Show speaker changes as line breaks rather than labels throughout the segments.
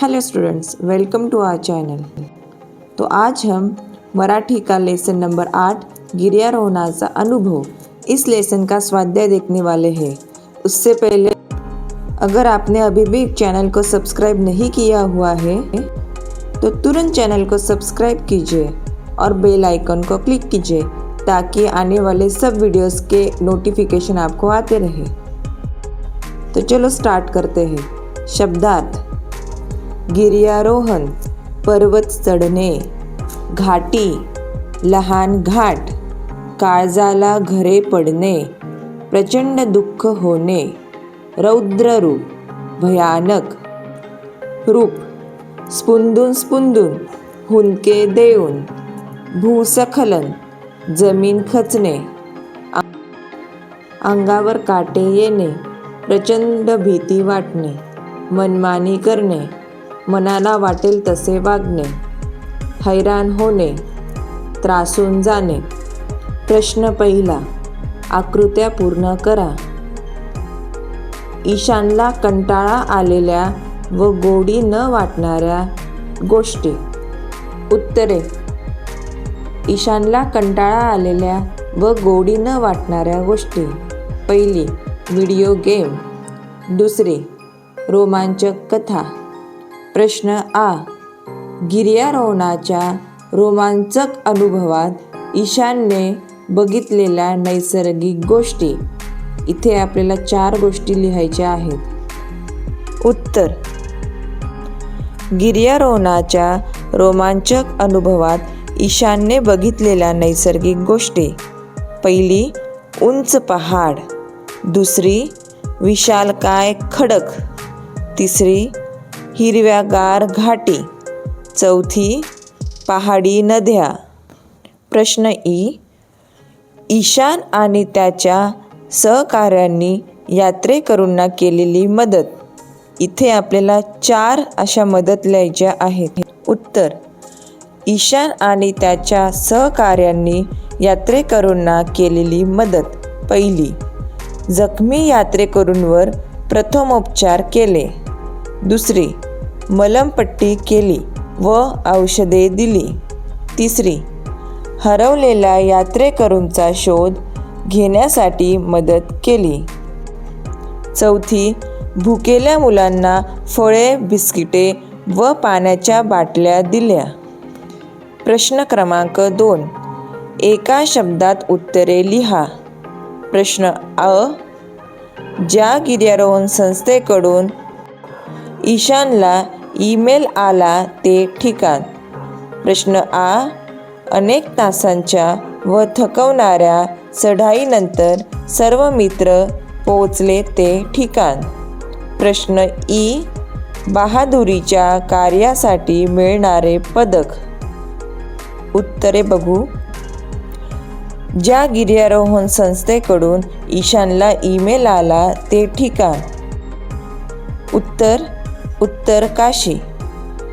Hello students welcome to our channel तो आज हम मराठी का लेसन नंबर आठ गिरियारोहणाचा अनुभव इस लेसन का स्वाध्याय देखने वाले हैं। उससे पहले, अगर आपने अभी भी चैनल को सब्सक्राइब नहीं किया हुआ है तो तुरंत चैनल को सब्सक्राइब कीजिए और बेल आइकन को क्लिक कीजिए ताकि आने वाले सब वीडियोस के नोटिफिकेशन आपको आते रहे। तो चलो स्टार्ट करते हैं। शब्दार्थ। गिर्यारोहण पर्वत चढणे घाटी लहान घाट काळजाला घरे पडणे प्रचंड दुःख होणे रौद्र रूप भयानक रूप स्पुंदून स्पुंदून हुंदके देऊन भूसखलन जमीन खचणे अंगावर काटे येणे प्रचंड भीती वाटणे मनमानी करणे. मनाला वाटेल तसे वागणे. हैराण होणे त्रासून जाणे. प्रश्न पहिला आकृत्या पूर्ण करा. ईशानला कंटाळा आलेल्या व गोडी न वाटणाऱ्या गोष्टी. उत्तरे ईशानला कंटाळा आलेल्या व गोडी न वाटणाऱ्या गोष्टी. पहिली व्हिडिओ गेम. दुसरी रोमांचक कथा. प्रश्न आ. गिर्यारोहणाच्या रोमांचक अनुभवात ईशानने बघितलेल्या नैसर्गिक गोष्टी. इथे आपल्याला चार गोष्टी लिहायच्या आहेत. उत्तर. गिर्यारोहणाच्या रोमांचक अनुभवात ईशानने बघितलेल्या नैसर्गिक गोष्टी. पहिली उंच पहाड. दुसरी विशालकाय खडक. तिसरी हिरव्यागार घाटी. चौथी पहाडी नद्या. प्रश्न ई. ईशान आणि त्याच्या सहकाऱ्यांनी यात्रेकरूंना केलेली मदत. इथे आपल्याला चार अशा मदत लिहायच्या आहेत. उत्तर. ईशान आणि त्याच्या सहकाऱ्यांनी यात्रेकरूंना केलेली मदत. पहिली जखमी यात्रेकरूंवर प्रथमोपचार केले. दुसरी मलमपट्टी केली व औषधे दिली. तिसरी हरवलेल्या यात्रेकरूंचा शोध घेण्यासाठी मदत केली. चौथी भुकेल्या मुलांना फळे बिस्किटे व पाण्याच्या बाटल्या दिल्या. प्रश्न क्रमांक दोन एका शब्दात उत्तरे लिहा. प्रश्न अ ज्या गिर्यारोहण संस्थेकडून ईशानला ईमेल आला ते ठिकाण. प्रश्न आ अनेक तासांच्या व थकवणाऱ्या चढाईनंतर सर्व मित्र पोचले ते ठिकाण. प्रश्न ई बहादुरीच्या कार्यासाठी मिळणारे पदक. उत्तरे बघू. ज्या गिर्यारोहण संस्थेकडून ईशानला ईमेल आला ते ठिकाण. उत्तर उत्तर काशी.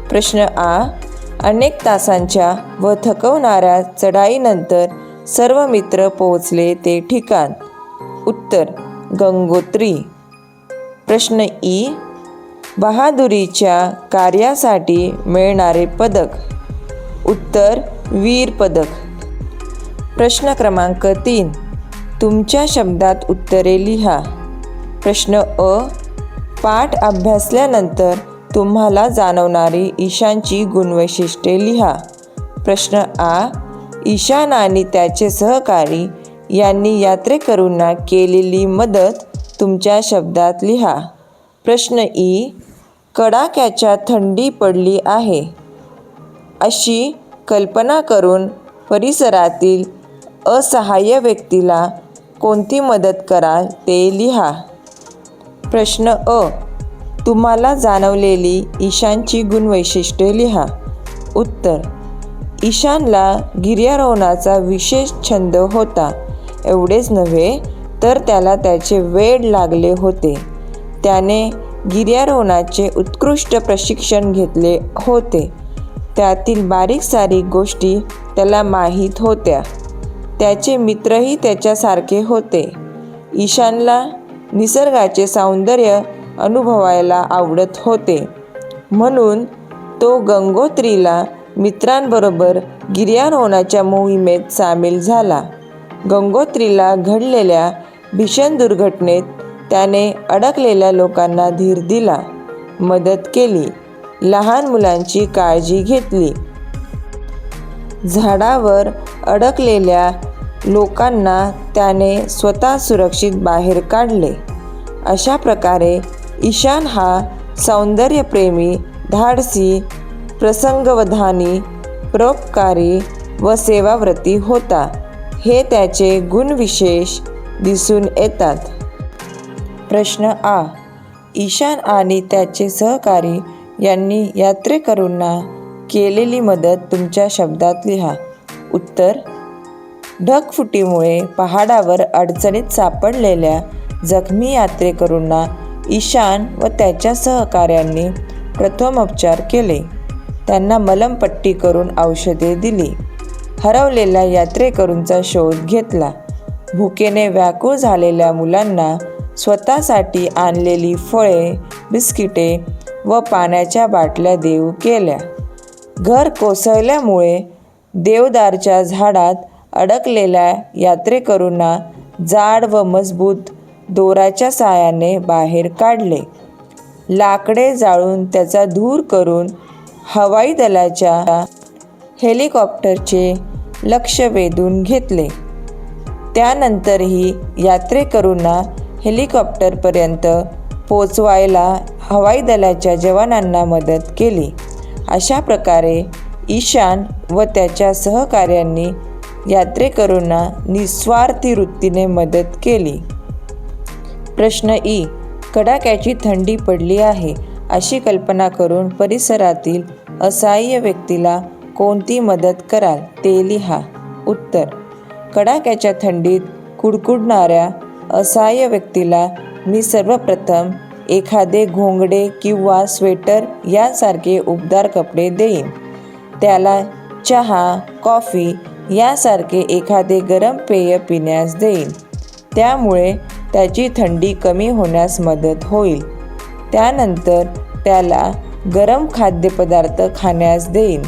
प्रश्न आ अनेक तासांच्या व थकवणाऱ्या चढाईनंतर सर्व मित्र पोहोचले ते ठिकाण. उत्तर गंगोत्री. प्रश्न ई बहादुरीच्या कार्यासाठी मिळणारे पदक. उत्तर वीर पदक. प्रश्न क्रमांक तीन तुमच्या शब्दात उत्तरे लिहा. प्रश्न अ पाठ अभ्यासल्यानंतर तुम्हाला जाणवणारी ईशानची गुणवैशिष्ट्ये लिहा. प्रश्न आ ईशान आणि त्याचे सहकारी यांनी यात्रेकरूंना केलेली मदत तुमच्या शब्दात लिहा. प्रश्न ई कडाक्याच्या थंडी पडली आहे. अशी कल्पना करून परिसरातील असहाय्य व्यक्तीला कोणती मदत कराल ते लिहा. प्रश्न अ. तुम्हाला जाणवलेली ईशानची गुणवैशिष्ट्ये लिहा. उत्तर. ईशानला गिर्यारोहणाचा विशेष छंद होता. एवढेच नव्हे तर त्याला त्याचे वेड लागले होते. त्याने गिर्यारोहणाचे उत्कृष्ट प्रशिक्षण घेतले होते. त्यातील बारीक सारीक गोष्टी त्याला माहीत होत्या. त्याचे मित्रही त्याच्यासारखे होते. ईशानला निसर्गाचे सौंदर्य अनुभवायला आवडत होते. म्हणून तो गंगोत्रीला मित्रांबरोबर गिर्यारोहणाच्या मोहिमेत सामील झाला. गंगोत्रीला घडलेल्या भीषण दुर्घटनेत त्याने अडकलेल्या लोकांना धीर दिला मदत केली लहान मुलांची काळजी घेतली. झाडावर अडकलेल्या लोकांना त्याने स्वतः सुरक्षित बाहेर काढले. अशा प्रकारे ईशान हा सौंदर्यप्रेमी धाडसी प्रसंगवधानी परोपकारी व सेवाव्रती होता. हे त्याचे गुणविशेष दिसून येतात. प्रश्न आ. ईशान आणि त्याचे सहकारी यांनी यात्रेकरूंना केलेली मदत तुमच्या शब्दात लिहा. उत्तर ढगफुटीमुळे पहाडावर अडचणीत सापडलेल्या जखमी यात्रेकरूंना ईशान व त्याच्या सहकाऱ्यांनी प्रथमोपचार केले. त्यांना मलमपट्टी करून औषधे दिली. हरवलेल्या यात्रेकरूंचा शोध घेतला. भुकेने व्याकुळ झालेल्या मुलांना स्वतःसाठी आणलेली फळे बिस्किटे व पाण्याच्या बाटल्या देऊ केल्या. घर कोसळल्यामुळे देवदारच्या झाडात अडकलेल्या यात्रेकरूंना जाड व मजबूत दोराच्या साहाय्याने बाहेर काढले. लाकडे जाळून त्याचा धूर करून हवाई दलाच्या हेलिकॉप्टरचे लक्ष वेधून घेतले. त्यानंतरही यात्रेकरूंना हेलिकॉप्टरपर्यंत पोचवायला हवाई दलाच्या जवानांना मदत केली. अशा प्रकारे ईशान व त्याच्या सहकाऱ्यांनी यात्रेकरूंना निस्वार्थी वृत्तीने मदत केली. प्रश्न ई कडाक्याची थंडी पडली आहे अशी कल्पना करून परिसरातील असहाय्य व्यक्तीला कोणती मदत कराल ते लिहा. उत्तर कडाक्याच्या थंडीत कुडकुडणाऱ्या असहाय्य व्यक्तीला मी सर्वप्रथम एखादे घोंगडे किंवा स्वेटर यासारखे उबदार कपडे देईन. त्याला चहा कॉफी यासारखे एखादे गरम पेय पिण्यास देईन त्यामुळे त्याची थंडी कमी होण्यास मदत होईल. त्यानंतर त्याला गरम खाद्यपदार्थ खाण्यास देईन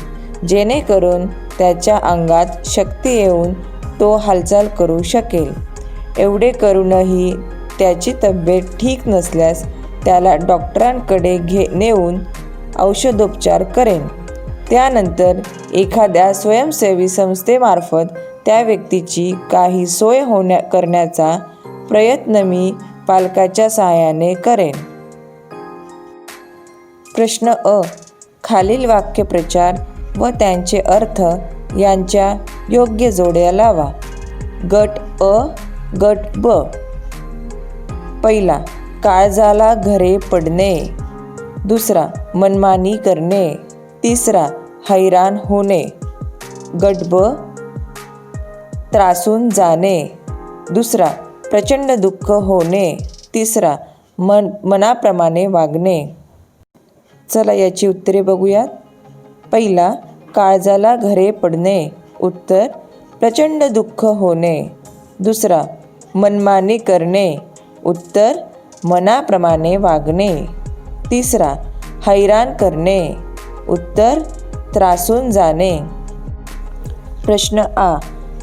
जेणेकरून त्याच्या अंगात शक्ती येऊन तो हालचाल करू शकेल. एवढे करूनही त्याची तब्येत ठीक नसल्यास त्याला डॉक्टरांकडे घे नेऊन औषधोपचार करेन. त्यानंतर एखाद्या स्वयंसेवी संस्थेमार्फत त्या व्यक्तीची काही सोय होण्या करण्याचा प्रयत्न मी पालकाच्या सहाय्याने करेन. प्रश्न अ. खालील वाक्यप्रचार व त्यांचे अर्थ यांच्या योग्य जोड्या लावा. गट अ गट ब. पहिला काळजाला घरे पडणे. दुसरा मनमानी करणे. तिसरा हैराण होणे गडब त्रासून जाणे. दुसरा प्रचंड दुःख होणे. तिसरा मन मनाप्रमाणे वागणे. चला याची उत्तरे बघूयात. पहिला काळजाला घरे पडणे. उत्तर प्रचंड दुःख होणे. दुसरा मनमानी करणे. उत्तर मनाप्रमाणे वागणे. तिसरा हैराण करणे. उत्तर त्रासून जाणे. प्रश्न आ.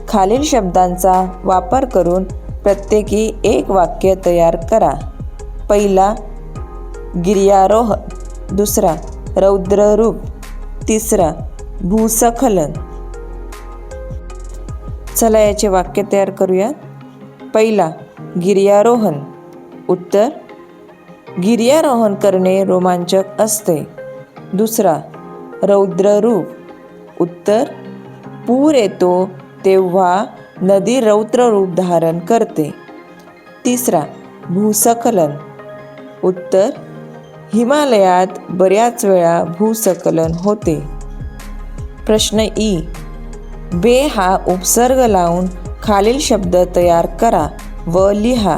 खालील शब्दांचा वापर करून प्रत्येकी एक वाक्य तयार करा. पहिला गिर्यारोह. दुसरा रौद्ररूप. तिसरा भूसखलन. चला याचे वाक्य तयार करूया. पहिला गिर्यारोहण. उत्तर गिर्यारोहण करणे रोमांचक असते. दुसरा रौद्ररूप. उत्तर पूर येतो तेव्हा नदी रौद्र रूप धारण करते. तिसरा भूसकलन उत्तर हिमालयात बऱ्याच वेळा भूसकलन होते. प्रश्न ई बे हा उपसर्ग लावून खालील शब्द तयार करा व लिहा.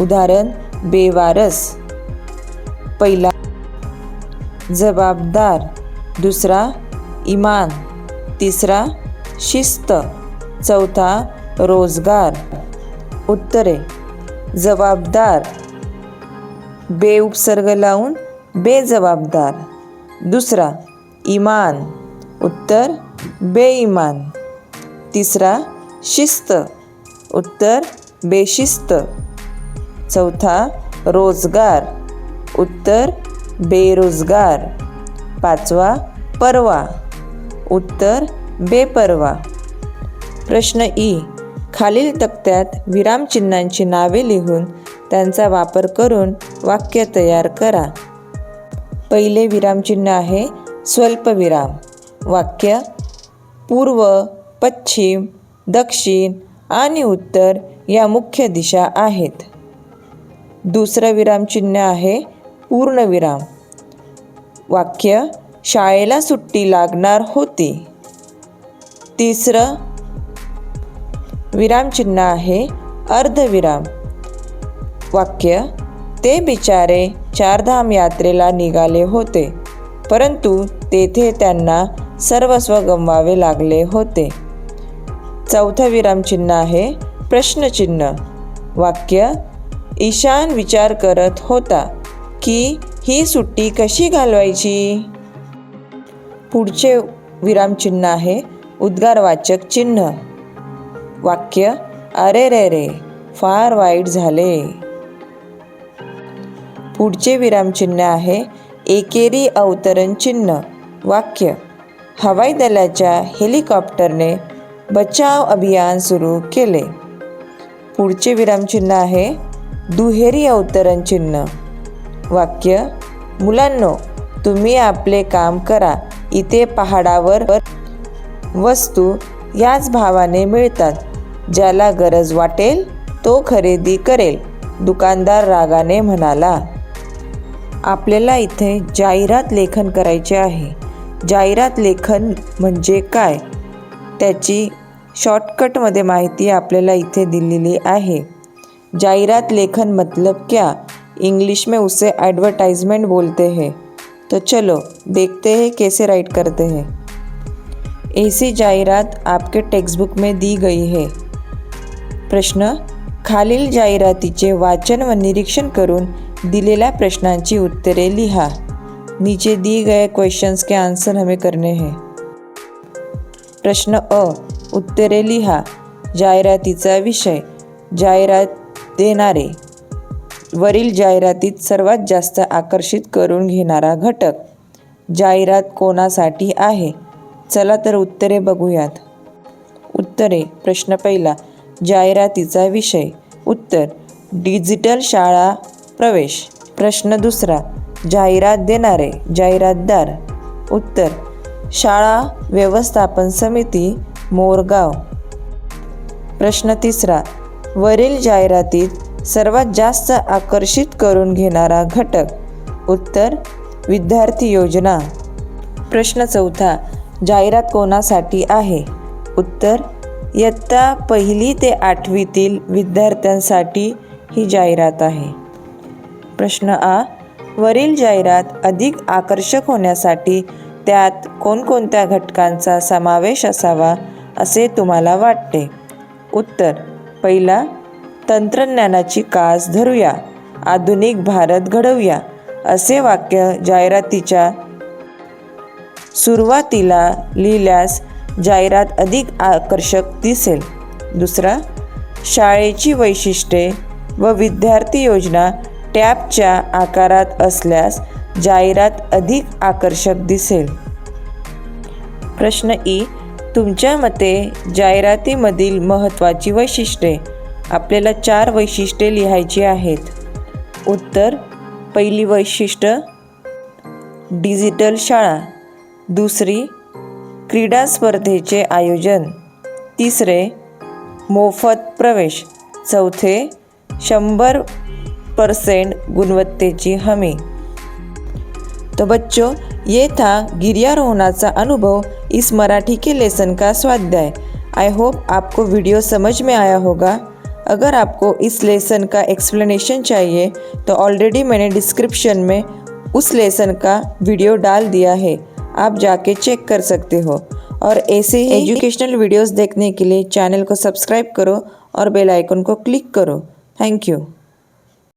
उदाहरण बेवारस. पहिला जबाबदार. दुसरा इमान. तिसरा शिस्त. चौथा रोजगार. उत्तरे जबाबदार. बे उपसर्ग लावून बेजबाबदार. दुसरा इमान. उत्तर बेईमान तिसरा शिस्त. उत्तर बेशिस्त. चौथा रोजगार. उत्तर बेरोजगार. पाचवा परवा. उत्तर बेपरवा. प्रश्न ई. खालील तक्त्यात विरामचिन्हांची नावे लिहून त्यांचा वापर करून वाक्य तयार करा. पहिले विरामचिन्ह आहे स्वल्पविराम वाक्य पूर्व पश्चिम दक्षिण आणि उत्तर या मुख्य दिशा आहेत. दुसरं विरामचिन्ह आहे पूर्णविराम वाक्य शाळेला सुट्टी लागणार होती. तिसरं विरामचिन्ह आहे अर्धविराम. वाक्य ते बिचारे चारधाम यात्रेला निघाले होते परंतु तेथे त्यांना सर्वस्व गमवावे लागले होते. चौथं विरामचिन्ह आहे प्रश्नचिन्ह वाक्य ईशान विचार करत होता की ही सुट्टी कशी घालवायची? पुढचे विरामचिन्ह आहे उद्गारवाचक चिन्ह. वाक्य अरे रे रे फार वाईट झाले. पुढचे विरामचिन्ह आहे एकेरी अवतरण चिन्ह. वाक्य हवाई दलाच्या हेलिकॉप्टरने बचाव अभियान सुरू केले. पुढचे विरामचिन्ह आहे दुहेरी अवतरण चिन्ह. वाक्य मुलांनो तुम्ही आपले काम करा. इथे पहाडावर वस्तू याच भावाने मिळतात. ज्याला गरज वाटेल तो खरेदी करेल दुकानदार रागाने म्हणाला. आपल्याला इथे जाहिरात लेखन करायचे आहे. जाहिरात लेखन म्हणजे काय? त्याची शॉर्टकटमध्ये माहिती आपल्याला इथे दिलेली आहे. जाहिरात लेखन मतलब क्या? इंग्लिश में उसे एडवर्टाइजमेंट बोलते हैं। तो चलो देखते हैं कैसे राइट करते हैं। ऐसी जाहिरात आपके टेक्स्ट बुक में दी गई है। प्रश्न खालील जाहिरातीचे वाचन व निरीक्षण करून दिलेल्या प्रश्नांची उत्तरे लिहा। नीचे दिए गए क्वेश्चंस के आंसर हमें करने हैं। प्रश्न अ उत्तरे लिहा। जाहिरातीचा विषय जाहिरात देणारे। वरील जाहिरातीत सर्वात जास्त आकर्षित करून घेणारा घटक जाहिरात कोणासाठी आहे? चला तर उत्तरे बघूयात. उत्तरे. प्रश्न पहिला जाहिरातीचा विषय. उत्तर डिजिटल शाळा प्रवेश. प्रश्न दुसरा जाहिरात देणारे जाहिरातदार. उत्तर शाळा व्यवस्थापन समिती मोरगाव. प्रश्न तिसरा वरील जाहिरातीत सर्वात जास्त आकर्षित करून घेणारा घटक उत्तर विद्यार्थी योजना. प्रश्न चौथा जाहिरात कोणासाठी आहे? उत्तर इयत्ता पहिली ते आठवीतील विद्यार्थ्यांसाठी ही जाहिरात आहे. प्रश्न आ वरील जाहिरात अधिक आकर्षक होण्यासाठी त्यात कोणकोणत्या घटकांचा समावेश असावा असे तुम्हाला वाटते? उत्तर पहिला तंत्रज्ञानाची कास धरूया. आधुनिक भारत घडवूया असे वाक्य जाहिरातीच्या सुरुवातीला लिहिल्यास जाहिरात अधिक आकर्षक दिसेल. दुसरा शाळेची वैशिष्ट्ये व विद्यार्थी योजना टॅबच्या आकारात असल्यास जाहिरात अधिक आकर्षक दिसेल. प्रश्न ई तुमच्या मते जाहिरातीमधील महत्त्वाची वैशिष्ट्ये? आपल्याला चार वैशिष्ट्ये लिहायची आहेत. उत्तर पहिली वैशिष्ट्य डिजिटल शाळा. दुसरी क्रीडा स्पर्धेचे आयोजन. तिसरे मोफत प्रवेश. चौथे शंभर परसेंट गुणवत्तेची हमी. तो बच्चों ये था गिर्यारोहणाचा अनुभव इस मराठी के लेसन का स्वाध्याय. आई होप आपको वीडियो समझ में आया होगा. अगर आपको इस लेसन का एक्सप्लेनेशन चाहिए तो ऑलरेडी मैंने डिस्क्रिप्शन में उस लेसन का वीडियो डाल दिया है। आप जाके चेक कर सकते हो। और ऐसे ही एजुकेशनल वीडियोस देखने के लिए चैनल को सब्सक्राइब करो और बेल आइकन को क्लिक करो। Thank you